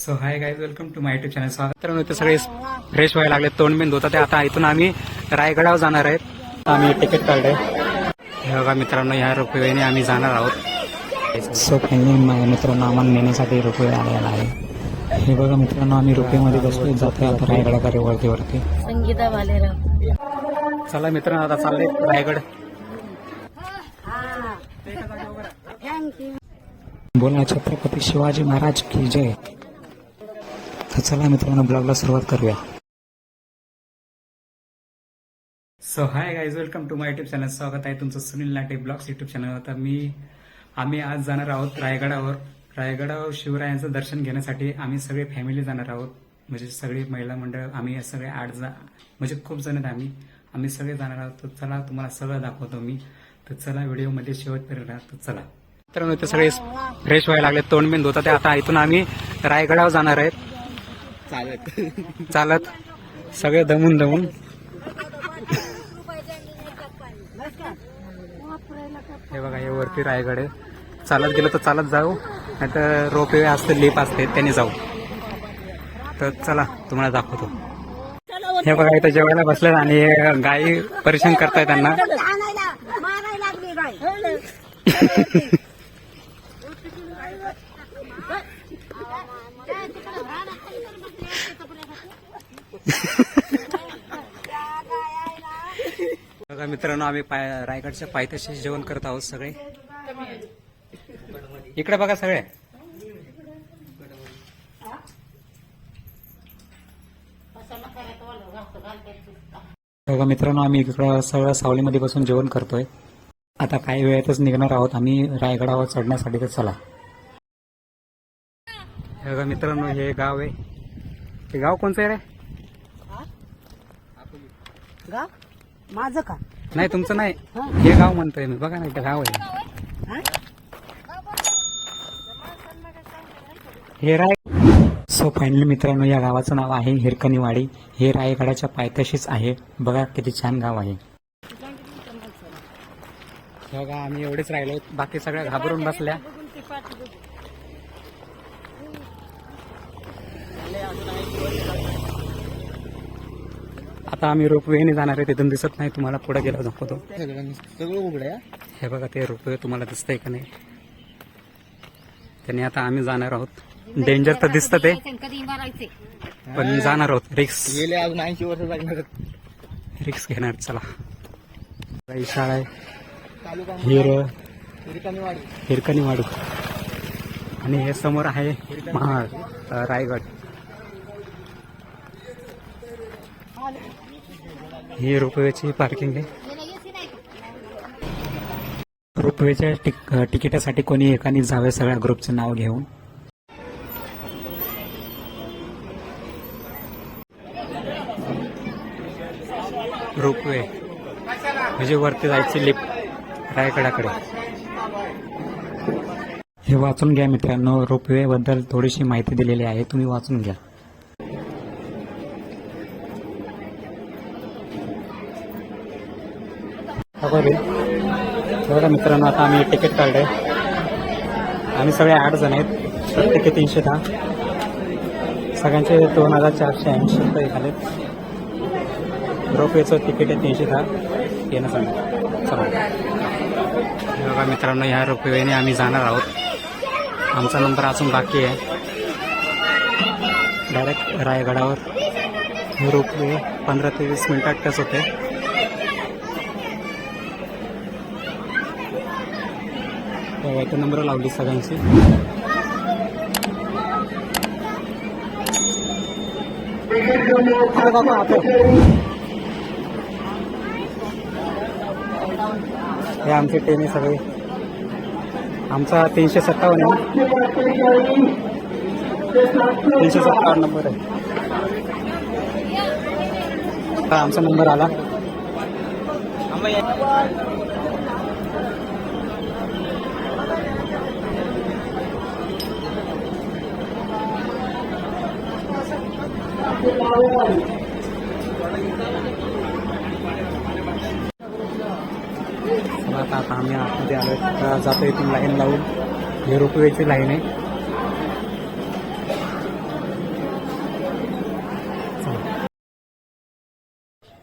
So hi guys welcome to my YouTube channel स्वागत तर ते सगळे फ्रेश व्हायला लागले तोंड बिंद होता ते आता इथून आम्ही रायगडावर जाणार आहेत. आम्ही तिकीट काढलंय हे बघा मित्रांनो ह्या रुपयाने आम्ही जाणार आहोत. सो फायनली माझ्या मित्रांनो आम्हाला नेण्यासाठी रुपये आलेला आहे. हे बघा मित्रांनो आम्ही रुपयेमध्ये बसलो जातोय आता रायगडाकडे वरती वरती संगीता भालेराव चला मित्रांनो आता चालले रायगड. बोला छत्रपती शिवाजी महाराज की जय. तर चला मित्रांनो ब्लॉगला सुरुवात करूया. So hi guys welcome to my YouTube channel स्वागत आहे तुमचं सुनील नाटे ब्लॉग्स युट्यूब चॅनल आता मी आम्ही आज जाणार आहोत रायगडावर. रायगडावर शिवरायांचं दर्शन घेण्यासाठी आम्ही सगळे फॅमिली जाणार आहोत. म्हणजे सगळी महिला मंडळ आम्ही सगळे आठ जा म्हणजे खूप जण आहेत आम्ही. आम्ही सगळे जाणार आहोत. तर चला तुम्हाला सगळं दाखवतो मी. तर चला व्हिडिओमध्ये शेवटपर्यंत तर चला. मित्रांनो ते सगळे फ्रेश व्हायला लागले. तोंड बिंद होता ते. आता इथून आम्ही रायगडावर जाणार आहेत. चालत. चालत. सगळे दमून दमून. हे बघा हे वरती रायगड आहे. चालत गेलं तर चालत जाऊ नाही तर रोपवे असते लिप असते त्याने जाऊ. तर चला तुम्हाला दाखवतो. हे बघा इथं जेवायला बसले आणि हे गाई परेशान करताय त्यांना. बघा मित्रांनो आम्ही पाय रायगडच्या पायथ्याशी जेवण करत आहोत सगळे. इकडे बघा सगळे. बघा मित्रांनो आम्ही इकडं सगळं सावलीमध्ये बसून जेवण करतोय. आता काही वेळातच निघणार आहोत. आम्ही रायगडावर चढण्यासाठी तर चला. हे बघा मित्रांनो हे गाव आहे. हे गाव कोणचं आहे रे? गाव? माझं का? नाही तुमचं नाही. हे. गाव म्हणतोय मी. बघा ना इथं गाव आहे. हे? राय सो फायनली मित्रांनो या गावाचं नाव आहे हिरकणीवाडी. हे रायगडाच्या पायथ्याशीच आहे. बघा किती छान गाव आहे. बघा आम्ही एवढेच राहिलो. बाकी सगळ्या घाबरून बसल्या. आता आम्ही रोपवेने जाणार आहे तिथून दिसत नाही. तुम्हाला पुढे गेला दाखवतो. सगळं उघड आहे हे? बघा ते रोपवे तुम्हाला दिसतंय का नाही? त्याने आता आम्ही जाणार आहोत. डेंजर तर दिसतं ते. पण जाणार आहोत. रिक्स गेले अजून ऐंशी वर्ष लागणार रिक्स घेणार चला. ही शाळा आहे. हिर. वाडी हिरकणीवाडी. आणि हे समोर आहे महाड रायगड. ही रोपवेची पार्किंग आहे. रोपवेच्या तिकिटासाठी कोणी एकाने जावे सगळ्या ग्रुपचं नाव घेऊन? रोपवे. म्हणजे वरती जायची लिफ्ट रायगडाकडे. हे वाचून घ्या मित्रांनो रोपवे बद्दल थोडीशी माहिती दिलेली आहे तुम्ही वाचून घ्या. बघा बघा मित्रांनो आता आम्ही तिकीट काढलंय. आम्ही सगळे आठ जण आहेत. प्रत्येकी तीनशे दहा. सगळ्यांचे दोन हजार चारशे ऐंशी रुपये झाले रोपवेचं तिकीट आहे तीनशे दहा. येणं सांगा. चला. बघा मित्रांनो ह्या रोपवेने आम्ही जाणार आहोत. आमचा नंबर अजून बाकी आहे. डायरेक्ट रायगडावर. हे रोपवे पंधरा ते वीस मिनिटात टच होते. तेव्हा नंबर लावली सगळ्यांची. हे आमचे टेन आहे सगळे. आमचा तीनशे सत्तावन्न आहे तीनशे सत्तावन्न नंबर आहे. आमचा नंबर आला. आता आता आम्ही आतमध्ये आलो जातो इथून लाईन लावून. हे रोपवेची लाईन आहे.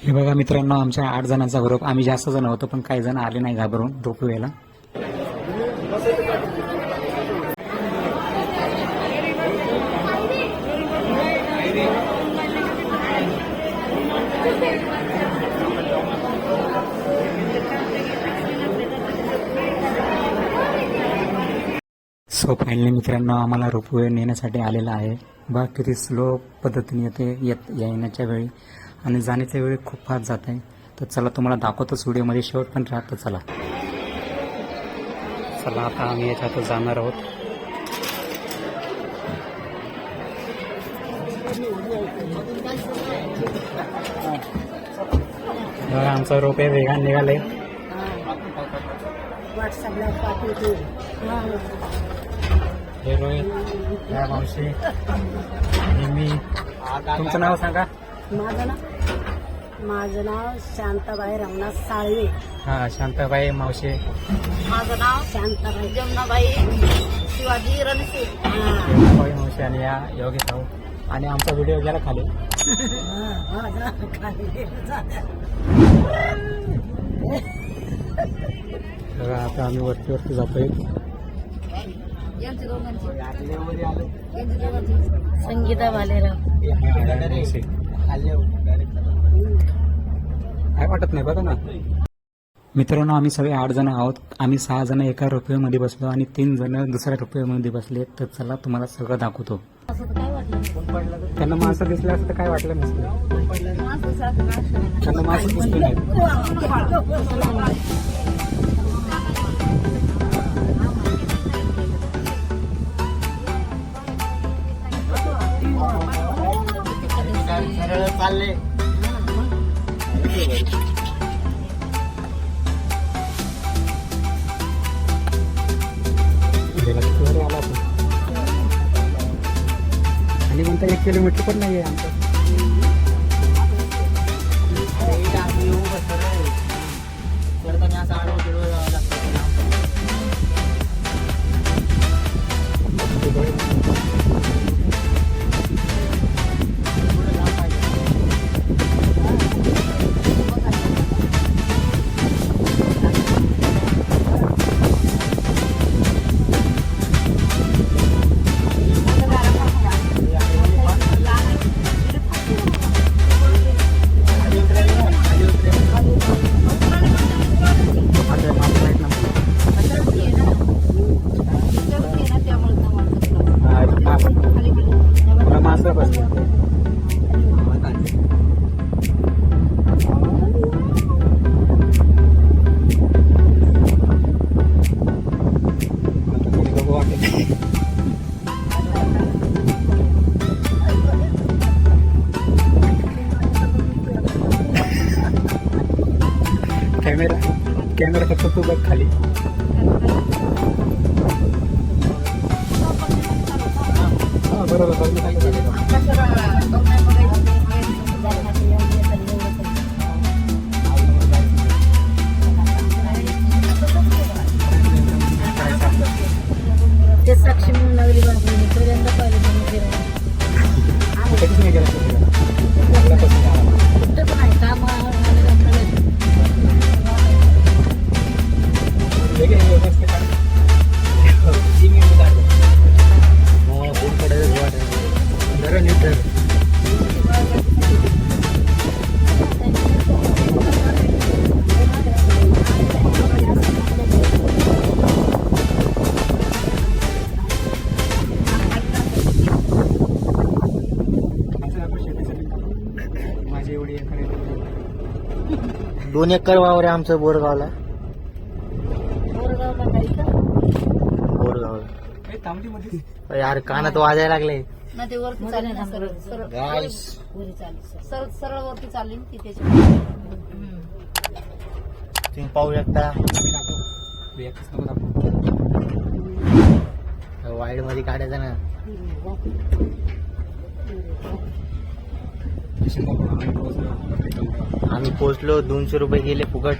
हे बघा मित्रांनो आमच्या आठ जणांचा ग्रुप आम्ही जास्त जण होतो पण काही जण आले नाही घाबरून रोपवेला. हो, सो फायनली मित्रांनो आम्हाला रोपवे नेण्यासाठी आलेला आहे. बघा किती स्लो पद्धतीने येते येत येण्याच्या वेळी. आणि जाण्याच्या वेळी खूप फास्ट जात आहे. तर चला तुम्हाला दाखवतोच व्हिडिओमध्ये शेवट पण राहतं चला. चला आता आम्ही याच्यात जाणार आहोत. बघा आमचं रोपे वेगाने निघाले हे रोहित या मावशी आणि मी. तुमचं नाव सांगा. माझं ना माझं नाव शांताबाई रमनाथ साळवे. हा शांताबाई मावशी. माझं नाव शांताबाई. जमुनाबाई शिवाजी रणसे. बाई मावशी आणि या योगेश भाऊ. आणि आमचा व्हिडिओ गेला खाली. आता आम्ही वरती वरती जातोय. संगीता भालेराव मावशी. काय वाटत नाही बघा ना. मित्रांनो आम्ही सगळे आठ जण आहोत. आम्ही सहा जण एका रुपयामध्ये बसलो आणि तीन जण दुसऱ्या रुपयामध्ये बसले. तर चला तुम्हाला सगळं दाखवतो. त्यांना माणसं दिसलं असतं काय वाटलं नसतं. त्यांना माणसं दिसली नाही म्हणता एक किलोमीटर पण कॅमेरा कॅमेरा फक्त तू बघ खाली. हा, बरोबर. ते साक्षी म्हणून पहिल्यांदा पाहिलं दोन एकर वावर आहे आमचं बोरगावला. बोरगावला काही यार कानात वाजायला लागले. ना ते वरती चालली ना सरळ सरळ. Guys. वरी चालली सरळ. सरळ वरती चालली ना ती त्याच्या. तुम्ही पाहू शकता. वाईडमध्ये काढायचं ना. आम्ही पोहोचलो. दोनशे रुपये गेले फुकट.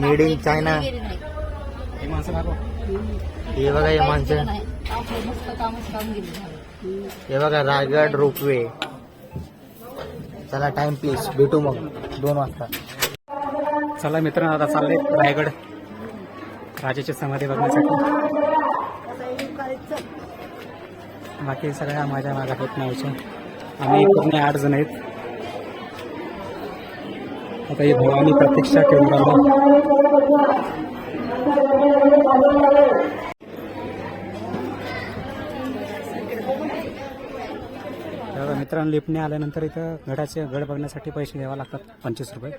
मेड इन चायना हे बघा हे माणसं. हे बघा रायगड रोपवे. चला टाइम प्लीज भेटू मग. दोन वाजता. चला मित्रांनो आता चालले रायगड. राजाची समाधी बघण्यासाठी. बाकी सगळ्या माझ्या मागे होत नावच्या आम्ही पूर्ण आठ जण आहेत. आता ही भवानी प्रतीक्षा केंद्राला. तर मित्रांनो लिफ्टने आल्यानंतर इथं गडाचे गड बघण्यासाठी पैसे द्यावे लागतात पंचवीस रुपये.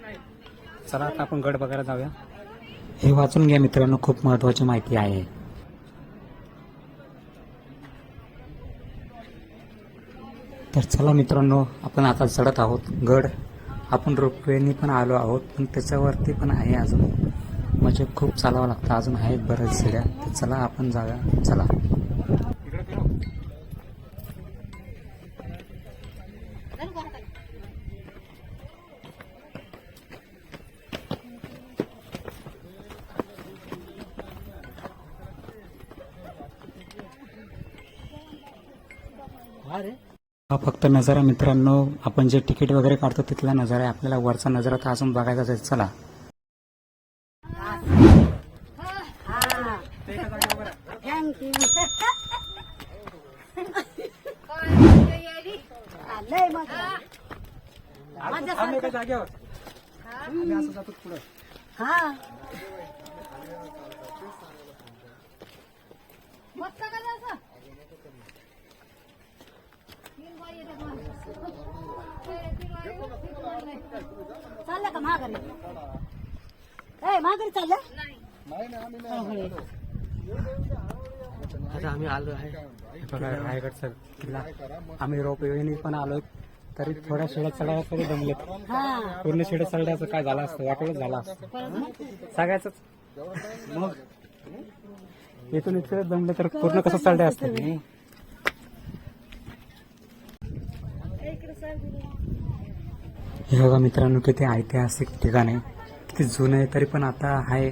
चला आता आपण गड बघायला जाऊया. हे वाचून घ्या मित्रांनो खूप महत्वाची माहिती आहे. तर चला मित्रांनो आपण आता चढत आहोत. गड आपण रोपवेनी पण आलो आहोत पण त्याच्यावरती पण आहे अजून. म्हणजे खूप चालावं लागतं. अजून आहेत बऱ्याच सिड्या. तर चला आपण जाऊया. चला. हा फक्त नजारा मित्रांनो आपण जे तिकीट वगैरे काढतो तिथला नजारा आहे. आपल्याला वरचा नजारा तर अजून बघायचा आहे चला. थँक्यू चाललं का ए चाललं? आता आम्ही आलो आहे. बघा रायगडचा किल्ला. आम्ही रोपवेनी पण आलो तरी थोड्या शेड्या चढायला तरी जमलेत. हा. पूर्ण शेड्या चढण्याचं काय झालं असतं? वाटोळच झालं असतं. सगळ्याच मग? इथून इतकं जमलं तर पूर्ण कसं चढले असतं? हे बघा मित्रांनो किती ऐतिहासिक ठिकाण आहे. किती जुनं आहे तरी पण आता आहे.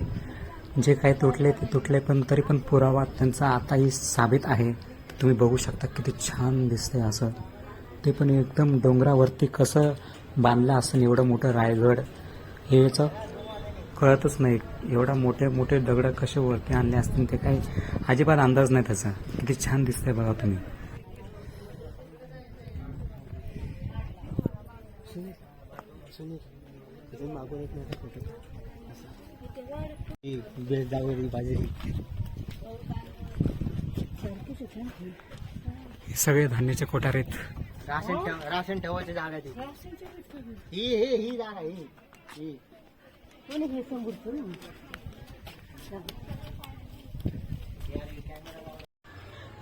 जे काही तुटले ते तुटले पण तरी पण पुरावा त्यांचा आताही साबित आहे. तुम्ही बघू शकता किती छान दिसतंय असं. ते पण एकदम डोंगरावरती कसं बांधलं असेल एवढं मोठं रायगड हे कळतच नाही. एवढा मोठे मोठे दगड कसे वरती आणले असतील ते काही अजिबात अंदाज नाही त्याचा. किती छान दिसतंय बघा तुम्ही. मागून एक मोठा फोटो बेस दावरी बाजरी हे सगळे धान्याचे कोठार आहेत. राशन ठेव राशन ठेवायची जागा ती. ही ही ही जागा ही.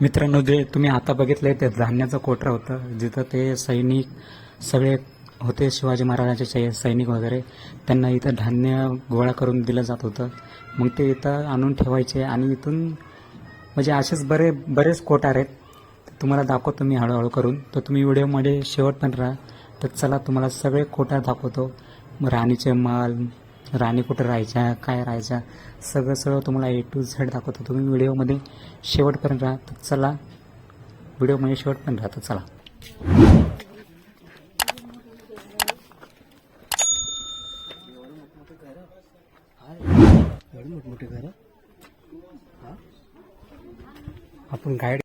मित्रांनो जे तुम्ही आता बघितलंय ते धान्याचं कोटरं होतं. जिथं ते सैनिक सगळे होते शिवाजी महाराजांचे सै- सैनिक वगैरे. त्यांना इथं धान्य गोळा करून दिलं जात होतं. मग ते इथं आणून ठेवायचे आणि इथून म्हणजे असेच बरे बरेच कोटार आहेत. तुम्हाला दाखवतो मी हळूहळू करून. तर तुम्ही व्हिडिओमध्ये शेवट पण राहा. तर चला तुम्हाला सगळे कोटार दाखवतो. मग राणीचे माल राणी कुठं राहायच्या काय राहायच्या सगळं सगळं तुम्हाला ए टू झेड दाखवतो. तुम्ही व्हिडिओमध्ये शेवटपर्यंत राहा. तर चला व्हिडिओमध्ये शेवटपर्यंत राहा. तर चला. आपण गाईड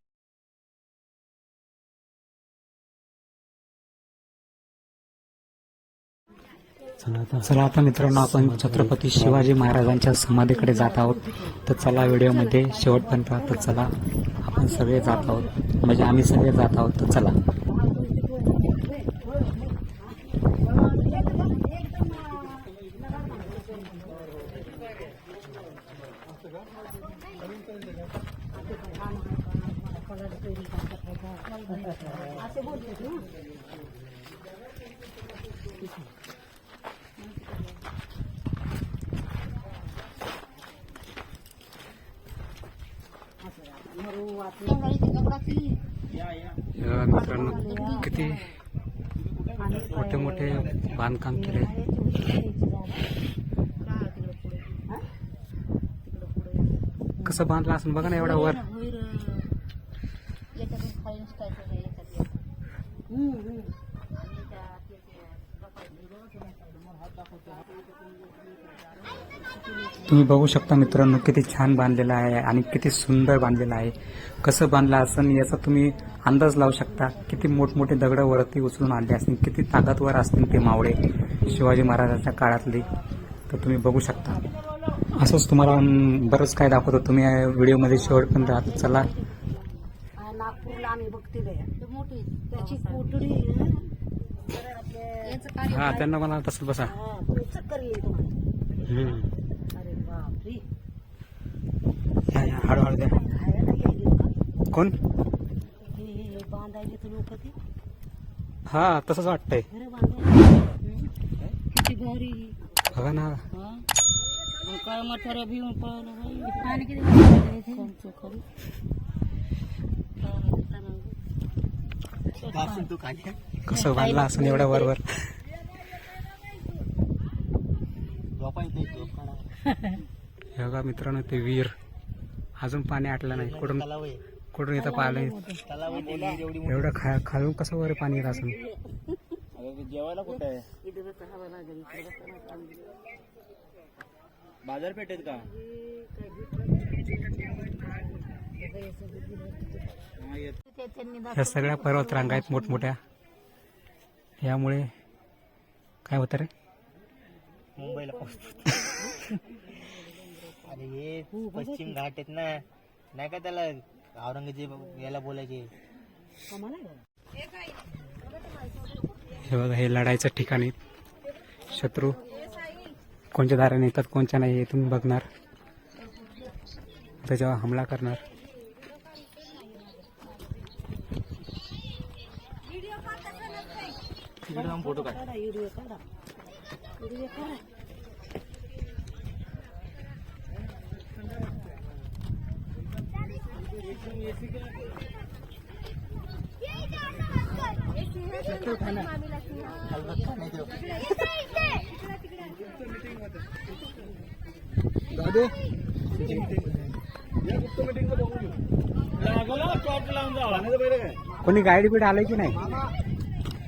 चला आता. मित्रांनो आपण छत्रपती शिवाजी महाराजांच्या समाधीकडे जात आहोत. तर चला व्हिडिओमध्ये शेवटपर्यंत तर चला आपण सगळे जात आहोत. म्हणजे आम्ही सगळे जात आहोत. तर चला. हे बघा मित्रांनो किती मोठे मोठे बांधकाम केले कसं बांधलं असं बघा ना एवढा वर तुम्ही बघू शकता मित्रांनो किती छान बांधलेलं आहे आणि किती सुंदर बांधलेलं आहे. कसं बांधलं असं याचा तुम्ही अंदाज लावू शकता. किती मोठमोठे दगड वरती उचलून आणले असतील किती ताकदवर असतील ते मावळे शिवाजी महाराजांच्या काळातले. तर तुम्ही बघू शकता. असंच तुम्हाला अं, बरंच काय दाखवतो. तुम्ही या व्हिडिओमध्ये शेवटपर्यंत राहतो. चला आम्ही बघते मोठी त्याची कोटडी आहे? ना, तर आपले- हा त्यांना मला तसं बसा. हा, तुम्हाला. हम्म. अरे बापरे. या, या, हळूहळू द्या? कोण? हे हे- हे बांधायचे तर लोक ते. हा तसंच वाटतंय. घरं बांधायचे. किती भारी बघा ना. हा. काय म्हाताऱ्या भिवून बाई. पाणी किती कोणचं खरी घासून तू खाली कसं बांधला असून एवढ्या वरवर? झोपा इथे हे बघा मित्रांनो ते वीर अजून पाणी आटलं नाही. कुठून कुठून येतं पाहिलं एवढं खा खालून कसं वर पाणी येत असून जेवायला कुठे आहे बाजारपेठेत का येत ह्या सगळ्या पर्वत रांगा आहेत मोठमोठ्या. यामुळे काय होतं रे? मुंबईला पोहोचतो. अरे हे पश्चिम घाट आहेत ना नाही का त्याला औरंगजेब याला बोलायचे? हे बघा हे लढाईचं ठिकाण आहे. शत्रू कोणत्या दाराने येतात कोणत्या नाही हे तुम्ही बघणार. त्याच्यावर हमला करणार तिकडे जाऊन फोटो काढ काढा व्हिडिओ काढा व्हिडिओ काढा दादू कोणी गाईड बीड आलंय की नाही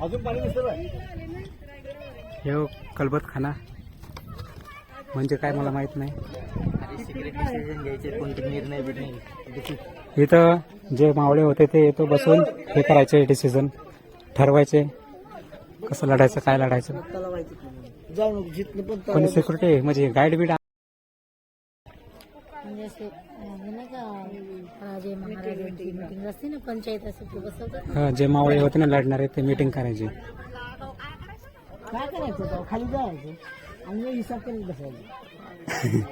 अजून पाणी हे हो, कलबत खाना म्हणजे काय मला माहीत नाही. इथं जे मावळे होते ते इथं बसून हे करायचे डिसिजन ठरवायचे. कसं लढायचं काय लढायचं. जाऊ नको जिथलं पण सिक्युरिटी म्हणजे गाईड बीड म्हणजे असे अं, हे नाही का राजे महाराजांची मीटिंग असते ना पंचायत असते ते बसवतात हा, जे मावळे होते ना लढणारे ते मीटिंग करायचे. काय करायचं तेव्हा? खाली जायचं. आणि मग हिसाब करीत बसायचं.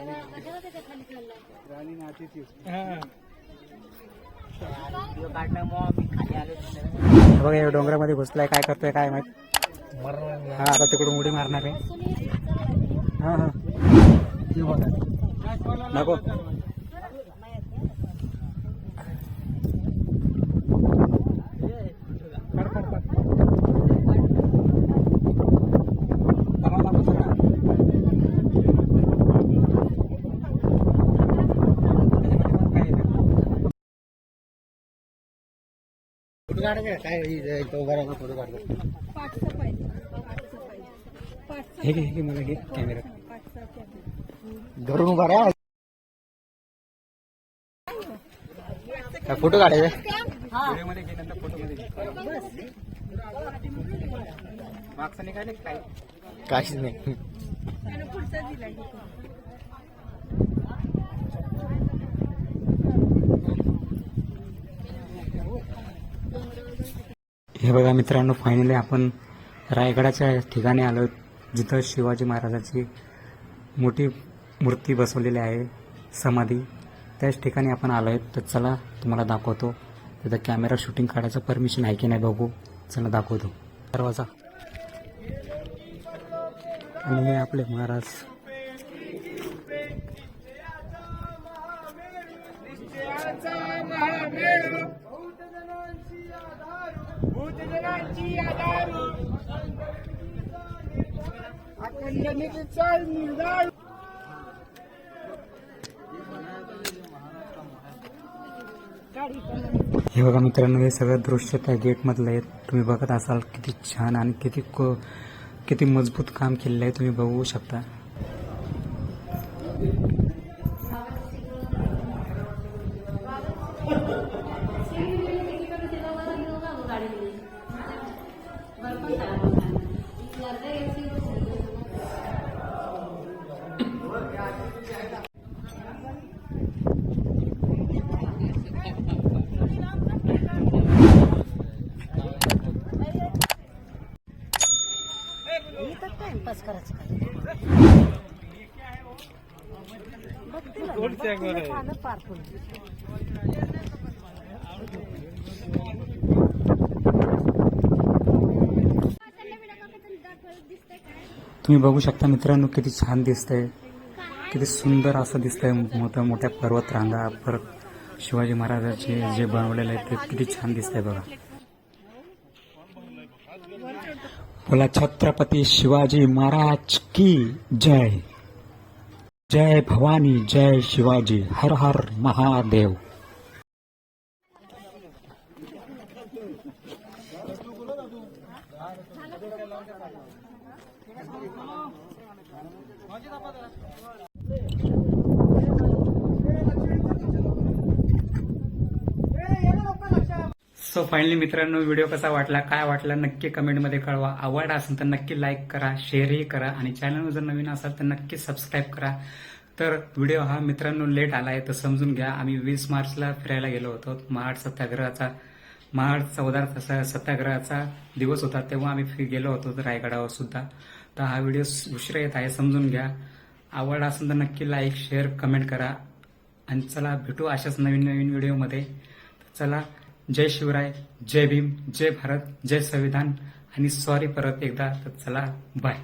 हे बघा या डोंगरामध्ये घुसलाय काय करतोय काय माहीत? हा आता तिकडून उडी मारणार आहे. हा हा. नको कर, कर, कर. दबाव दाबा सगळा. त्याच्यामध्ये मग काय येतं? फोटो काढायचं काय तो उभा फोटो काढतो हे घे हे घे मला घे कॅमेरा धरून उभा राहा. काय फोटो काढायचा व्हिडिओमध्ये घे नंतर फोटोमध्ये घे. मागचं निघाले काय? काहीच नाही. हे बघा मित्रांनो फायनली आपण रायगडाच्या ठिकाणी आलो. जिथं शिवाजी महाराजाची मोठी मूर्ती बसवलेली आहे समाधी. त्याच ठिकाणी आपण आलो आहे तर चला तुम्हाला दाखवतो. तिथं कॅमेरा शूटिंग काढायचं परमिशन आहे की नाही बघू. चला दाखवतो. दरवाजा. आणि हे आपले महाराज. हे बघा मित्रांनो हे सगळं दृश्य त्या गेटमधलं आहे. तुम्ही बघत असाल किती छान आणि किती किती मजबूत काम केलेलं आहे. तुम्ही बघू शकता. तुम्ही बघू शकता मित्रांनो किती छान दिसतंय. किती सुंदर असं दिसतंय मोठ्या मोठ्या पर्वत रांगा परत शिवाजी महाराजाचे जे बनवलेलं आहे ते किती छान दिसतंय बघा. बोला छत्रपती शिवाजी महाराज की जय? जय भवानी जय शिवाजी. हर हर महादेव. सो फायनली मित्रांनो व्हिडिओ कसा वाटला काय वाटला नक्की कमेंटमध्ये कळवा. आवड असेल तर नक्की लाईक करा शेअरही करा आणि चॅनल जर नवीन असाल तर नक्की सबस्क्राईब करा. तर व्हिडिओ हा मित्रांनो लेट आला आहे तर समजून घ्या. आम्ही वीस मार्चला फिरायला गेलो होतो. महाड सत्याग्रहाचा महाड चौदा तसा सत्याग्रहाचा दिवस होता. तेव्हा आम्ही फि- गेलो होतो रायगडावर सुद्धा. तर हा व्हिडिओ उशिरा येत आहे समजून घ्या. आवड असेल तर नक्की लाईक शेअर कमेंट करा. आणि चला भेटू अशाच नवीन नवीन व्हिडिओमध्ये चला जय शिवराय जय भीम जय भारत जय संविधान. आणि सॉरी परत एकदा तर चला बाय